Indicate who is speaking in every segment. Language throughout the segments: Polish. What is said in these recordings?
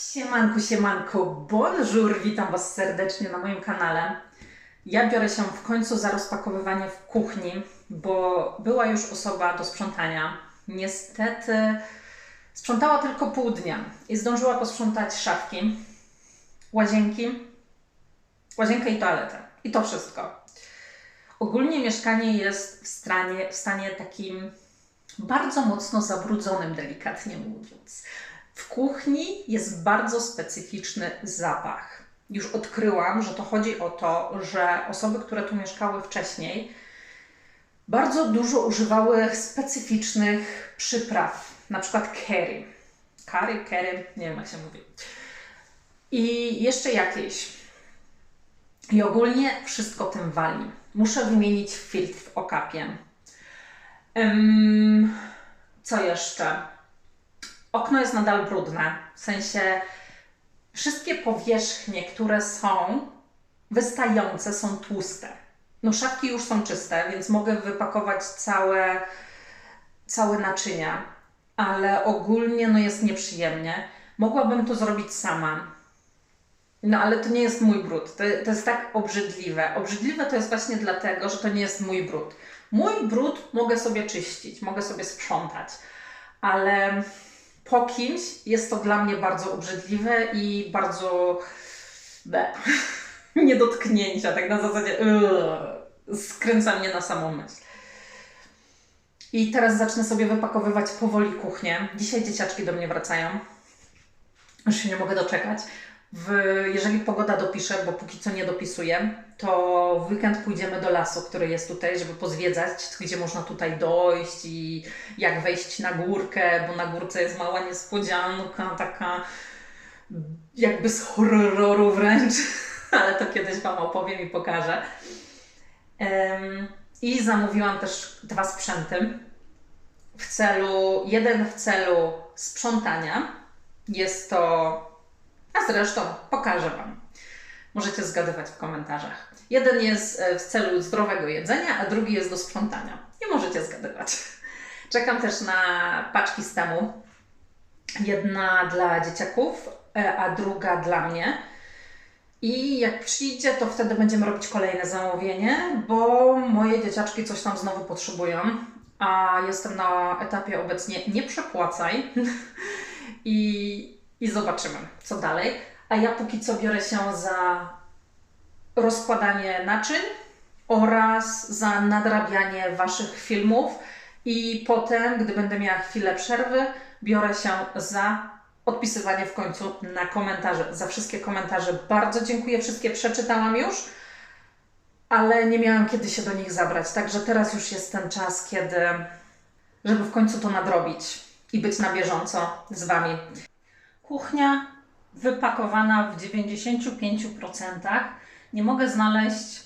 Speaker 1: Siemanku, siemanko, bonjour, witam Was serdecznie na moim kanale. Ja biorę się w końcu za rozpakowywanie w kuchni, bo była już osoba do sprzątania. Niestety sprzątała tylko pół dnia i zdążyła posprzątać szafki, łazienki, łazienkę i toaletę. I to wszystko. Ogólnie mieszkanie jest w stanie, w stanie takim bardzo mocno zabrudzonym, delikatnie mówiąc. W kuchni jest bardzo specyficzny zapach. Już odkryłam, że to chodzi o to, że osoby, które tu mieszkały wcześniej, bardzo dużo używały specyficznych przypraw, na przykład curry. Curry, curry, nie wiem jak się mówi. I jeszcze jakieś. I ogólnie wszystko tym wali. Muszę wymienić filtr w okapie. Ym, co jeszcze? Okno jest nadal brudne. W sensie wszystkie powierzchnie, które są wystające, są tłuste. No szafki już są czyste, więc mogę wypakować całe, całe naczynia, ale ogólnie no jest nieprzyjemnie. Mogłabym to zrobić sama. No ale to nie jest mój brud. To, to jest tak obrzydliwe. Obrzydliwe to jest właśnie dlatego, że to nie jest mój brud. Mój brud mogę sobie czyścić, mogę sobie sprzątać, ale po kimś jest to dla mnie bardzo obrzydliwe i bardzo be, nie dotknięcia, tak na zasadzie yy, skręca mnie na samą myśl. I teraz zacznę sobie wypakowywać powoli kuchnię. Dzisiaj dzieciaczki do mnie wracają. Już się nie mogę doczekać. W, jeżeli pogoda dopisze, bo póki co nie dopisuję, to w weekend pójdziemy do lasu, który jest tutaj, żeby pozwiedzać, gdzie można tutaj dojść i jak wejść na górkę, bo na górce jest mała niespodzianka, taka jakby z horroru wręcz, ale to kiedyś Wam opowiem i pokażę. Um, I zamówiłam też dwa sprzęty w celu, jeden w celu sprzątania. Jest to a zresztą pokażę Wam. Możecie zgadywać w komentarzach. Jeden jest w celu zdrowego jedzenia, a drugi jest do sprzątania. Nie możecie zgadywać. Czekam też na paczki z temu. Jedna dla dzieciaków, a druga dla mnie. I jak przyjdzie, to wtedy będziemy robić kolejne zamówienie, bo moje dzieciaczki coś tam znowu potrzebują, a jestem na etapie obecnie nie przepłacaj. I i zobaczymy, co dalej. A ja póki co biorę się za rozkładanie naczyń oraz za nadrabianie Waszych filmów. I potem, gdy będę miała chwilę przerwy, biorę się za odpisywanie w końcu na komentarze. Za wszystkie komentarze bardzo dziękuję, wszystkie przeczytałam już, ale nie miałam kiedy się do nich zabrać. Także teraz już jest ten czas, kiedy, żeby w końcu to nadrobić i być na bieżąco z Wami. Kuchnia wypakowana w 95%. Nie mogę znaleźć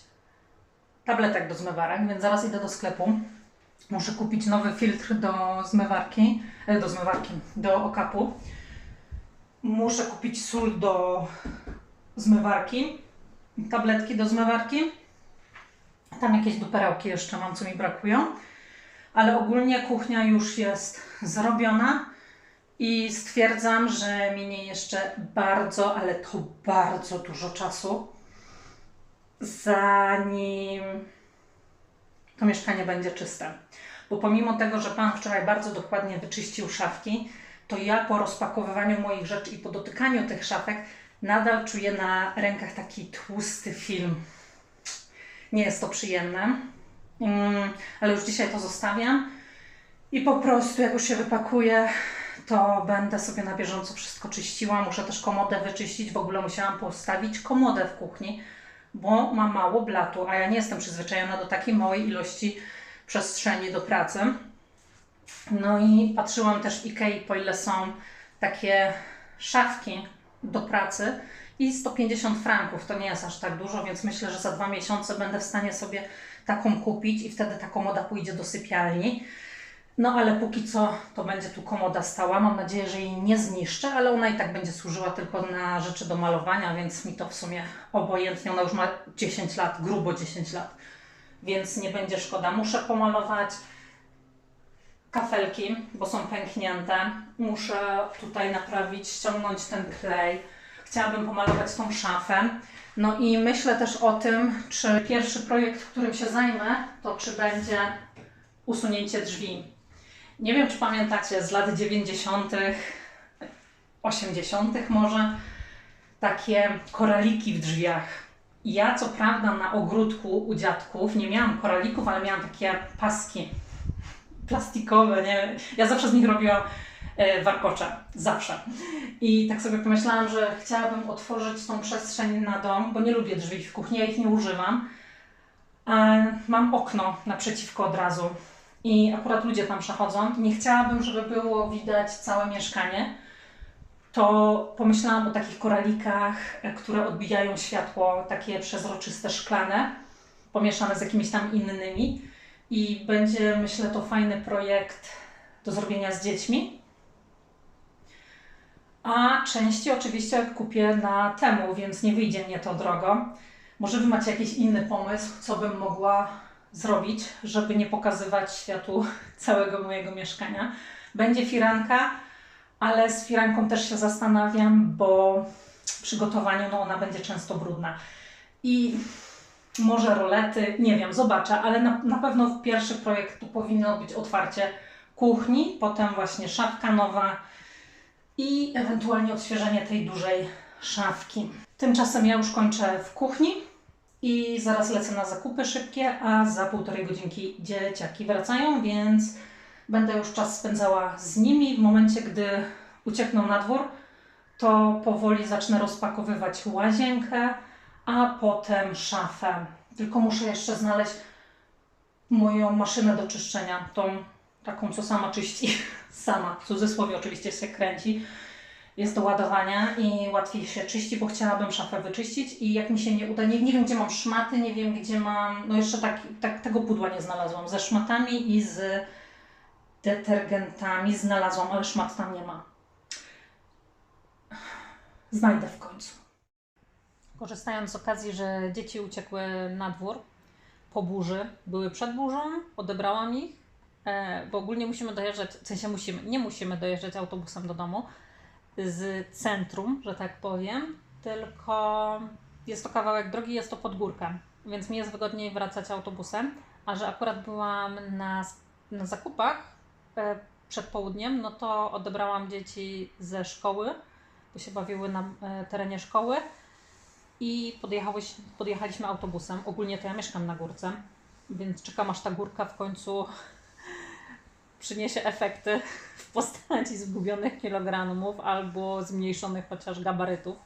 Speaker 1: tabletek do zmywarek, więc zaraz idę do sklepu. Muszę kupić nowy filtr do zmywarki, e, do zmywarki, do okapu. Muszę kupić sól do zmywarki, tabletki do zmywarki. Tam jakieś duperełki jeszcze mam, co mi brakują. Ale ogólnie kuchnia już jest zrobiona. I stwierdzam, że minie jeszcze bardzo, ale to bardzo dużo czasu, zanim to mieszkanie będzie czyste. Bo pomimo tego, że Pan wczoraj bardzo dokładnie wyczyścił szafki, to ja po rozpakowywaniu moich rzeczy i po dotykaniu tych szafek nadal czuję na rękach taki tłusty film. Nie jest to przyjemne, mm, ale już dzisiaj to zostawiam i po prostu jak już się wypakuję, to będę sobie na bieżąco wszystko czyściła. Muszę też komodę wyczyścić. W ogóle musiałam postawić komodę w kuchni, bo mam mało blatu, a ja nie jestem przyzwyczajona do takiej małej ilości przestrzeni do pracy. No i patrzyłam też w Ikei, po ile są takie szafki do pracy i 150 franków to nie jest aż tak dużo, więc myślę, że za dwa miesiące będę w stanie sobie taką kupić i wtedy ta komoda pójdzie do sypialni. No ale póki co to będzie tu komoda stała. Mam nadzieję, że jej nie zniszczę, ale ona i tak będzie służyła tylko na rzeczy do malowania, więc mi to w sumie obojętnie. Ona już ma 10 lat, grubo 10 lat, więc nie będzie szkoda. Muszę pomalować kafelki, bo są pęknięte. Muszę tutaj naprawić, ściągnąć ten klej. Chciałabym pomalować tą szafę. No i myślę też o tym, czy pierwszy projekt, którym się zajmę, to czy będzie usunięcie drzwi. Nie wiem, czy pamiętacie z lat 90., 80. może, takie koraliki w drzwiach. Ja co prawda na ogródku u dziadków nie miałam koralików, ale miałam takie paski plastikowe, nie Ja zawsze z nich robiłam e, warkocze, zawsze. I tak sobie pomyślałam, że chciałabym otworzyć tą przestrzeń na dom, bo nie lubię drzwi w kuchni, ja ich nie używam. Mam okno naprzeciwko od razu i akurat ludzie tam przechodzą. Nie chciałabym, żeby było widać całe mieszkanie. To pomyślałam o takich koralikach, e, które odbijają światło, takie przezroczyste, szklane, pomieszane z jakimiś tam innymi. I będzie, myślę, to fajny projekt do zrobienia z dziećmi. A części oczywiście kupię na temu, więc nie wyjdzie mnie to drogo. Może Wy macie jakiś inny pomysł, co bym mogła zrobić, żeby nie pokazywać światu całego mojego mieszkania. Będzie firanka, ale z firanką też się zastanawiam, bo w przygotowaniu no ona będzie często brudna. I może rolety, nie wiem, zobaczę, ale na, na pewno pierwszy projekt to powinno być otwarcie kuchni, potem właśnie szafka nowa i ewentualnie odświeżenie tej dużej szafki. Tymczasem ja już kończę w kuchni i zaraz lecę na zakupy szybkie, a za półtorej godzinki dzieciaki wracają, więc będę już czas spędzała z nimi. W momencie, gdy uciekną na dwór, to powoli zacznę rozpakowywać łazienkę, a potem szafę. Tylko muszę jeszcze znaleźć moją maszynę do czyszczenia, tą taką, co sama czyści, sama, w cudzysłowie oczywiście się kręci. Jest do ładowania i łatwiej się czyści, bo chciałabym szafę wyczyścić i jak mi się nie uda, nie, nie wiem gdzie mam szmaty, nie wiem gdzie mam, no jeszcze tak, tak, tego pudła nie znalazłam, ze szmatami i z detergentami znalazłam, ale szmat tam nie ma. Znajdę w końcu. Korzystając z okazji, że dzieci uciekły na dwór po burzy, były przed burzą, odebrałam ich, e, bo ogólnie musimy dojeżdżać, w sensie musimy, nie musimy dojeżdżać autobusem do domu z centrum, że tak powiem, tylko jest to kawałek drogi, jest to pod górkę, więc mi jest wygodniej wracać autobusem, a że akurat byłam na, na zakupach e, przed południem, no to odebrałam dzieci ze szkoły, bo się bawiły na e, terenie szkoły i podjechaliśmy autobusem. Ogólnie to ja mieszkam na górce, więc czekam aż ta górka w końcu przyniesie efekty w postaci zgubionych kilogramów albo zmniejszonych chociaż gabarytów.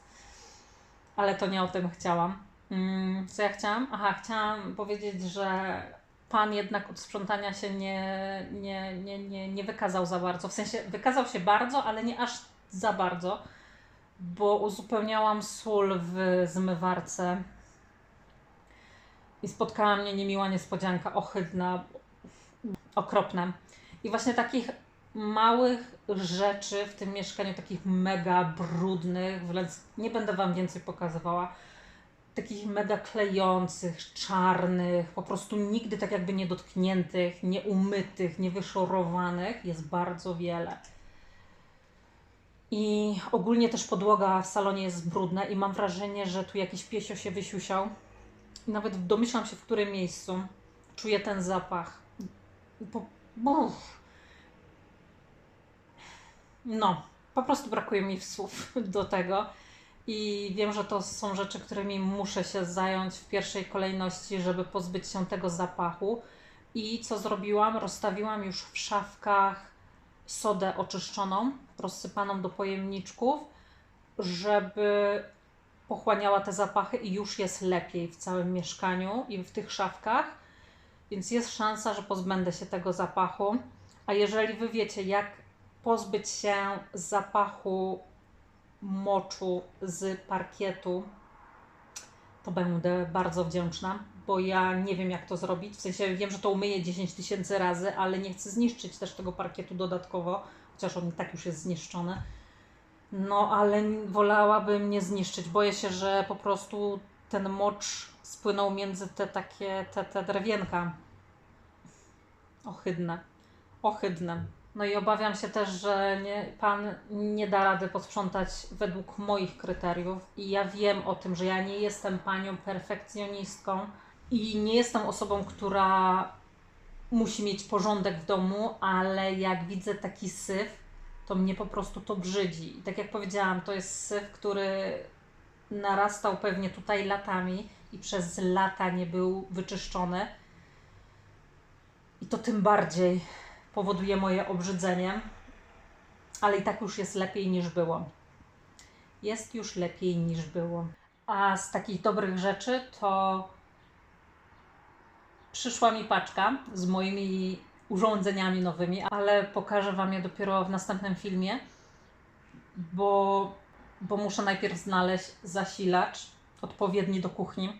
Speaker 1: Ale to nie o tym chciałam. Mm, Co ja chciałam? Aha, chciałam powiedzieć, że pan jednak od sprzątania się nie, nie, nie, nie, nie wykazał za bardzo. W sensie wykazał się bardzo, ale nie aż za bardzo bo uzupełniałam sól w zmywarce i spotkała mnie niemiła niespodzianka, ohydna, okropna. I właśnie takich małych rzeczy w tym mieszkaniu, takich mega brudnych, wręcz nie będę Wam więcej pokazywała, takich mega klejących, czarnych, po prostu nigdy tak jakby niedotkniętych, nieumytych, niewyszorowanych jest bardzo wiele. I ogólnie też podłoga w salonie jest brudna i mam wrażenie, że tu jakiś piesio się wysiusiał. Nawet domyślam się, w którym miejscu. Czuję ten zapach. Po, uff. No, po prostu brakuje mi słów do tego. I wiem, że to są rzeczy, którymi muszę się zająć w pierwszej kolejności, żeby pozbyć się tego zapachu. I co zrobiłam? Rozstawiłam już w szafkach sodę oczyszczoną, rozsypaną do pojemniczków, żeby pochłaniała te zapachy i już jest lepiej w całym mieszkaniu i w tych szafkach. Więc jest szansa, że pozbędę się tego zapachu. A jeżeli wy wiecie, jak pozbyć się zapachu moczu z parkietu, to będę bardzo wdzięczna, bo ja nie wiem, jak to zrobić. W sensie wiem, że to umyję 10 tysięcy razy, ale nie chcę zniszczyć też tego parkietu dodatkowo, chociaż on i tak już jest zniszczony. No, ale wolałabym nie zniszczyć. Boję się, że po prostu ten mocz spłynął między te takie, te, te drewienka. Ohydne. ohydne. No i obawiam się też, że nie, pan nie da rady posprzątać według moich kryteriów. I ja wiem o tym, że ja nie jestem panią perfekcjonistką i nie jestem osobą, która musi mieć porządek w domu, ale jak widzę taki syf, to mnie po prostu to brzydzi. I tak jak powiedziałam, to jest syf, który narastał pewnie tutaj latami i przez lata nie był wyczyszczony. I to tym bardziej powoduje moje obrzydzenie, ale i tak już jest lepiej niż było. Jest już lepiej niż było. A z takich dobrych rzeczy to przyszła mi paczka z moimi urządzeniami nowymi, ale pokażę Wam je dopiero w następnym filmie, bo, bo muszę najpierw znaleźć zasilacz odpowiedni do kuchni,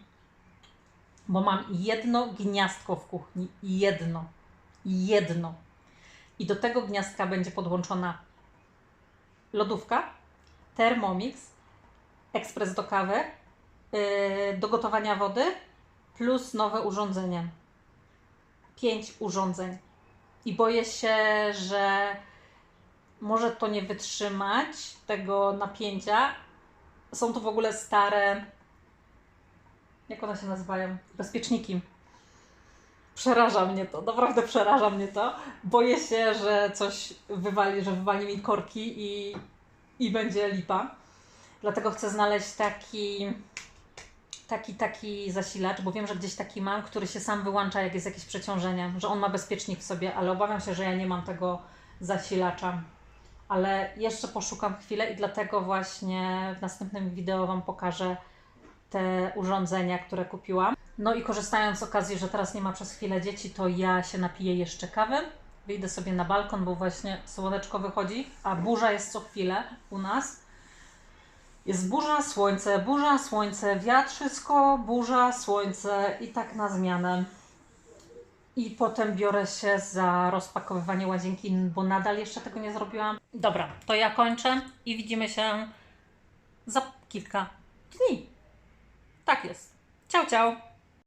Speaker 1: bo mam jedno gniazdko w kuchni. Jedno. Jedno. I do tego gniazdka będzie podłączona lodówka, Thermomix, ekspres do kawy, yy, do gotowania wody, plus nowe urządzenie. Pięć urządzeń. I boję się, że może to nie wytrzymać tego napięcia. Są to w ogóle stare. Jak one się nazywają? Bezpieczniki. Przeraża mnie to, naprawdę przeraża mnie to. Boję się, że coś wywali, że wywali mi korki i, i będzie lipa. Dlatego chcę znaleźć taki, taki, taki zasilacz, bo wiem, że gdzieś taki mam, który się sam wyłącza, jak jest jakieś przeciążenie, że on ma bezpiecznik w sobie, ale obawiam się, że ja nie mam tego zasilacza. Ale jeszcze poszukam chwilę i dlatego właśnie w następnym wideo Wam pokażę te urządzenia, które kupiłam. No i korzystając z okazji, że teraz nie ma przez chwilę dzieci, to ja się napiję jeszcze kawy. Wyjdę sobie na balkon, bo właśnie słoneczko wychodzi, a burza jest co chwilę u nas. Jest burza, słońce, burza, słońce, wiatrzysko, burza, słońce i tak na zmianę. I potem biorę się za rozpakowywanie łazienki, bo nadal jeszcze tego nie zrobiłam. Dobra, to ja kończę i widzimy się za kilka dni. Tak jest. Ciao, ciao.